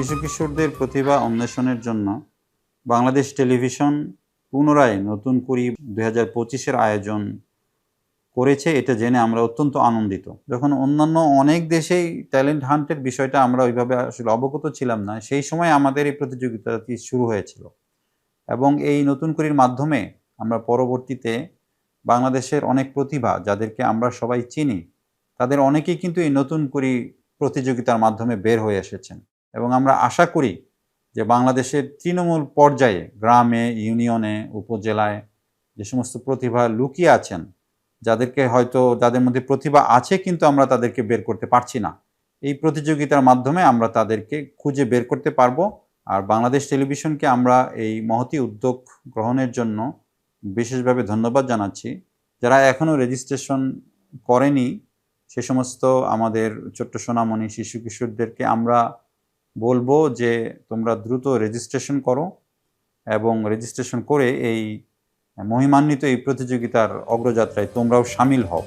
শিশু কিশোরদের প্রতিভা অন্বেষণের জন্য বাংলাদেশ টেলিভিশন পুনরায় নতুন করি দুই হাজার পঁচিশের আয়োজন করেছে। এটা জেনে আমরা অত্যন্ত আনন্দিত। যখন অন্যান্য অনেক দেশেই ট্যালেন্ট হান্টের বিষয়টা আমরা ওইভাবে আসলে অবগত ছিলাম না, সেই সময় আমাদের এই প্রতিযোগিতাটি শুরু হয়েছিল। এবং এই নতুন করির মাধ্যমে আমরা পরবর্তীতে বাংলাদেশের অনেক প্রতিভা যাদেরকে আমরা সবাই চিনি, তাদের অনেকেই কিন্তু এই নতুন করি প্রতিযোগিতার মাধ্যমে বের হয়ে এসেছেন। এবং আমরা আশা করি যে বাংলাদেশের তৃণমূল পর্যায়ে, গ্রামে, ইউনিয়নে, উপজেলায় যে সমস্ত প্রতিভা লুকিয়ে আছেন, যাদেরকে হয়তো, যাদের মধ্যে প্রতিভা আছে কিন্তু আমরা তাদেরকে বের করতে পারছি না, এই প্রতিযোগিতার মাধ্যমে আমরা তাদেরকে খুঁজে বের করতে পারব। আর বাংলাদেশ টেলিভিশনকে আমরা এই মহতি উদ্যোগ গ্রহণের জন্য বিশেষভাবে ধন্যবাদ জানাচ্ছি। যারা এখনও রেজিস্ট্রেশন করেনি, সে সমস্ত আমাদের ছোট্ট সোনামণি শিশু কিশোরদেরকে আমরা বলব যে তোমরা দ্রুত রেজিস্ট্রেশন করো এবং রেজিস্ট্রেশন করে এই মহিমান্বিত এই প্রতিযোগিতার অগ্রযাত্রায় তোমরাও সামিল হও।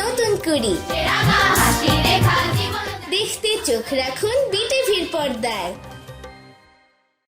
নতুন কুড়ি। দেখতে চোখ রাখুন বিটিভির পর্দায়।